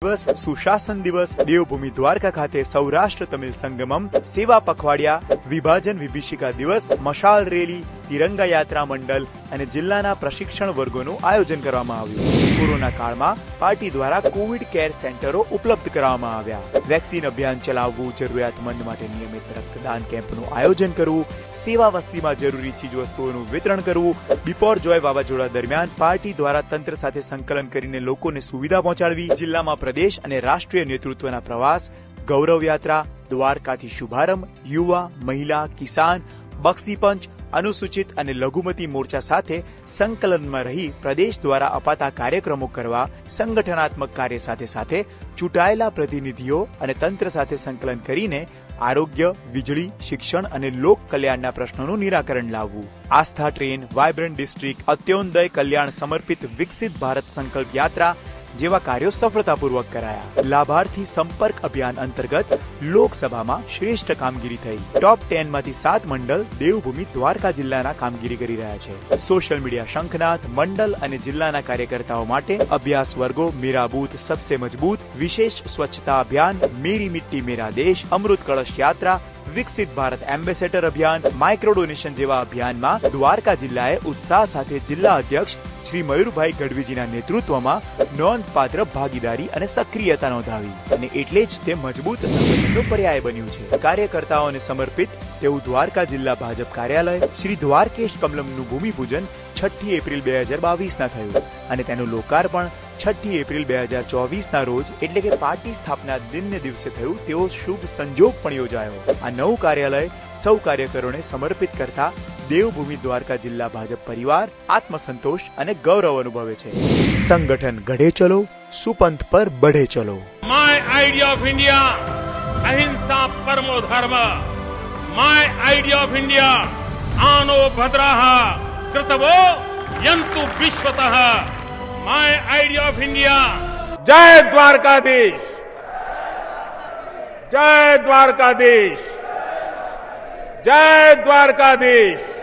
દિવસ સુશાસન દિવસ દેવભૂમિ દ્વારકા ખાતે સૌરાષ્ટ્ર તમિલ સંગમમ સેવા પખવાડિયા વિભાજન વિભીષિકા દિવસ મશાલ રેલી તિરંગા યાત્રા મંડળ અને જિલ્લાના પ્રશિક્ષણ વર્ગોનું આયોજન કરવામાં આવ્યું. કોરોના કાળમાં પાર્ટી દ્વારા કોવિડ કેર સેન્ટરો ઉપલબ્ધ કરાવવામાં આવ્યા. વેક્સિન અભિયાન ચલાવવું જરૂરિયાતમંદ માટે નિયમિત રક્તદાન કેમ્પનું આયોજન કરવું, સેવા વસ્તીમાં જરૂરી ચીજવસ્તુઓનું વિતરણ કરવું, બિપોર જોય વાવાઝોડા દરમિયાન પાર્ટી દ્વારા તંત્ર સાથે સંકલન કરીને લોકોને સુવિધા પહોંચાડવી, જિલ્લામાં પ્રદેશ અને રાષ્ટ્રીય નેતૃત્વના પ્રવાસ, ગૌરવ યાત્રા, દ્વારકાથી શુભારંભ, યુવા, મહિલા, કિસાન, બક્ષીપંચ અનુસૂચિત અને લઘુમતી મોરચા સાથે સંકલનમાં રહી પ્રદેશ દ્વારા અપાતા કાર્યક્રમો કરવા, સંગઠનાત્મક કાર્ય સાથે સાથે ચૂંટાયેલા પ્રતિનિધિઓ અને તંત્ર સાથે સંકલન કરીને આરોગ્ય, વીજળી, શિક્ષણ અને લોક કલ્યાણના પ્રશ્નોનું નિરાકરણ લાવવું. આસ્થા ટ્રેન, વાયબ્રન્ટ ડિસ્ટ્રિક્ટ, અત્યોદય કલ્યાણ સમર્પિત વિકસિત ભારત સંકલ્પ યાત્રા જેવા કાર્યો સફળતાપૂર્વક કરાયા. લાભાર્થી સંપર્ક અભિયાન અંતર્ગત લોકસભામાં શ્રેષ્ઠ કામગીરી થઈ. ટોપ ટેનમાંથી સાત મંડળ દેવભૂમિ દ્વારકા જિલ્લાના કામગીરી કરી રહ્યા છે. સોશિયલ મીડિયા શંખનાથ, મંડળ અને જિલ્લાના કાર્યકર્તાઓ માટે અભ્યાસ વર્ગો, મેરા બૂથ, સબસે મજબૂત, વિશેષ સ્વચ્છતા અભિયાન, મેરી મિટ્ટી, મેરા દેશ, અમૃત કળશ યાત્રા વિકસિત ભારત એમ્બેસેડર અભિયાન માઇક્રો ડોનેશન જેવા અભિયાનમાં દ્વારકા જિલ્લાએ ઉત્સાહ સાથે જિલ્લા અધ્યક્ષ શ્રી મયુરભાઈ ગઢવીજીના નેતૃત્વમાં નોંધપાત્ર ભાગીદારી અને સક્રિયતા નોંધાવી. અને એટલે જ તે મજબૂત સંગઠનનો પર્યાય બન્યું છે. કાર્યકર્તાઓને સમર્પિત તેવું દ્વારકા જિલ્લા ભાજપ કાર્યાલય શ્રી દ્વારકેશ કમલમનું ભૂમિપૂજન છઠ્ઠી એપ્રિલ બે હજાર બાવીસના થયું. અને તેનું લોકાર્પણ છઠ્ઠી એપ્રિલ બે હજાર ચોવીસના રોજ, એટલે કે પાર્ટી સ્થાપના દિનને દિવસે થયું, તેવો શુભ સંજોગ પણ યોજાયો. આ નવું કાર્યાલય સૌ કાર્યકરોને સમર્પિત કરતા દેવભૂમિ દ્વારકા જિલ્લા ભાજપ પરિવાર આત્મસંતોષ અને ગૌરવ અનુભવે છે. સંગઠન ઘડે ચલો, સુપંથ પર બઢે ચલો. માય આઈડિયા ઓફ ઇન્ડિયા અહિંસા પરમો ધર્મ. માય આઈડિયા ઓફ ઇન્ડિયા આનો ભદ્રાહ, કૃતવો યંતુ વિશ્વતઃ. માય આઈડિયા ઓફ ઇન્ડિયા જય દ્વારકાધીશ જય દ્વારકાધીશ જય દ્વારકાધીશ